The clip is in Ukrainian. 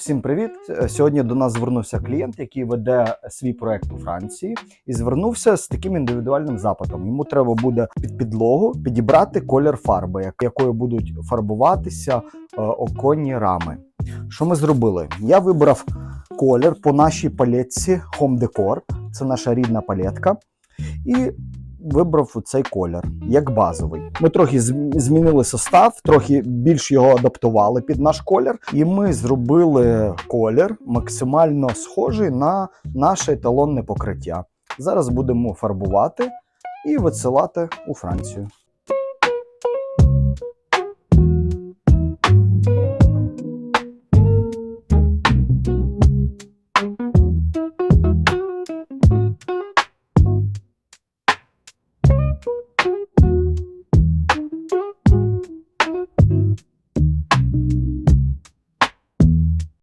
Всім привіт! Е, Сьогодні до нас звернувся клієнт, який веде свій проект у Франції, і звернувся з таким індивідуальним запитом. Йому треба буде під підлогу підібрати колір фарби, якою будуть фарбуватися е, оконні рами. Що ми зробили? Я вибрав колір по нашій палетці Home Decor. Це наша рідна палетка. І вибрав цей колір як базовий. Ми трохи змінили состав, трохи більш його адаптували під наш колір, і ми зробили колір максимально схожий на наше еталонне покриття. Зараз будемо фарбувати і висилати у Францію.